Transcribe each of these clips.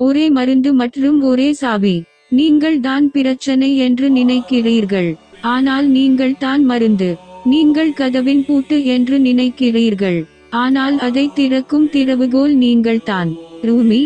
ஒரே மருந்து மற்றும் ஒரே சாவி. நீங்கள் தான் பிரச்சனை என்று நினைக்கிறீர்கள். ஆனால் நீங்கள் தான் மருந்து. நீங்கள் கதவின் பூட்டு என்று நினைக்கிறீர்கள். ஆனால் அதை திறக்கும் திறவுகோல் நீங்கள் தான். ரூமி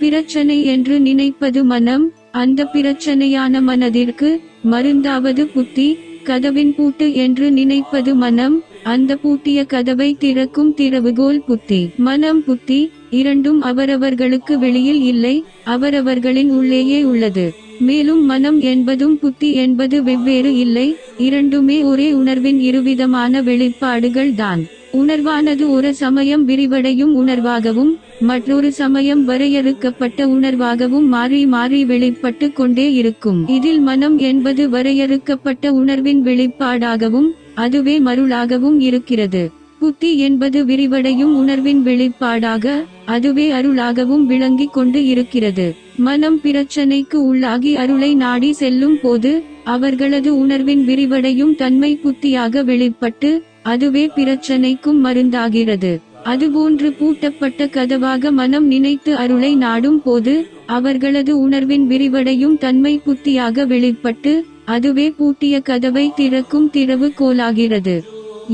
பிரச்சனை என்று நினைப்பது மனம் அந்த பிரச்சனையான மனதிற்கு மருந்தாவது புத்தி கதவின் பூட்டு என்று நினைப்பது மனம் அந்த பூட்டிய கதவை திறக்கும் திறவுகோல் புத்தி. மனம் புத்தி இரண்டும் அவரவர்களுக்கு வெளியில் இல்லை அவரவர்களின் உள்ளேயே உள்ளது. மேலும் மனம் என்பதும் புத்தி என்பது வெவ்வேறு இல்லை இரண்டுமே ஒரே உணர்வின் இருவிதமான வெளிப்பாடுகள் தான் உணர்வானது ஒரு சமயம் விரிவடையும் உணர்வாகவும் மற்றொரு சமயம் வரையறுக்கப்பட்ட உணர்வாகவும் மாறி மாறி வெளிப்பட்டு கொண்டே இருக்கும். இதில் மனம் என்பது வரையறுக்கப்பட்ட உணர்வின் வெளிப்பாடாகவும் அதுவே மருளாகவும் இருக்கிறது. புத்தி என்பது விரிவடையும் உணர்வின் வெளிப்பாடாக அதுவே அருளாகவும் விளங்கிக் கொண்டு இருக்கிறது. மனம் பிரச்சனைக்கு உள்ளாகி அருளை நாடி செல்லும் போது அவர்களது உணர்வின் விரிவடையும் தன்மை புத்தியாக வெளிப்பட்டு அதுவே பிரச்சனைக்கும் மருந்தாகிறது. அதுபோன்று பூட்டப்பட்ட கதவாக மனம் நினைத்து அருளை நாடும் போது அவர்களது உணர்வின் விரிவடையும் தன்மை புத்தியாக வெளிப்பட்டு அதுவே பூட்டிய கதவை திறக்கும் திறவு கோலாகிறது.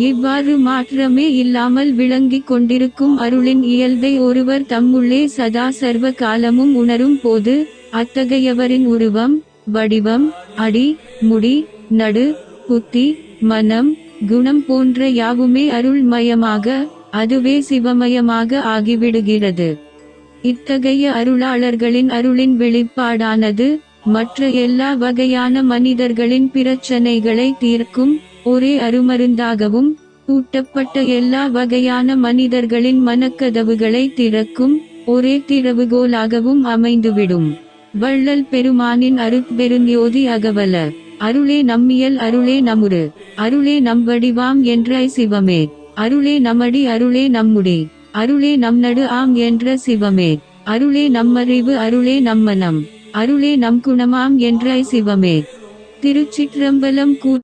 இவ்வாறு மாற்றமே இல்லாமல் விளங்கிக் கொண்டிருக்கும் அருளின் இயல்பை ஒருவர் தம்முள்ளே சதா சர்வ காலமும் உணரும் போது அத்தகையவரின் உருவம் வடிவம் அடி முடி நடு புத்தி மனம் குணம் போன்ற யாவுமே அருள்மயமாக அதுவே சிவமயமாக ஆகிவிடுகிறது. இத்தகைய அருளாளர்களின் அருளின் வெளிப்பாடானது மற்ற எல்லா வகையான மனிதர்களின் பிரச்சனைகளை தீர்க்கும் ஒரே அருமருந்தாகவும் பூட்டப்பட்ட எல்லா வகையான மனிதர்களின் மனக்கதவுகளை திறக்கும் ஒரே திறவுகோலாகவும் அமைந்துவிடும். வள்ளல் பெருமானின் அருட்பெருஞ்சோதி அகவல. அருளே நம்மியல் அருளே நமுரு அருளே நம் வடிவாம் என்ற சிவமே. அருளே நமடி அருளே நம்முடி. அருளே நம் நடு ஆம் என்ற சிவமே. அருளே நம்மறிவு அருளே நம்மனம். அருளே நம் குணமாம் என்ற சிவமே. திருச்சிற்றம்பலம் கூ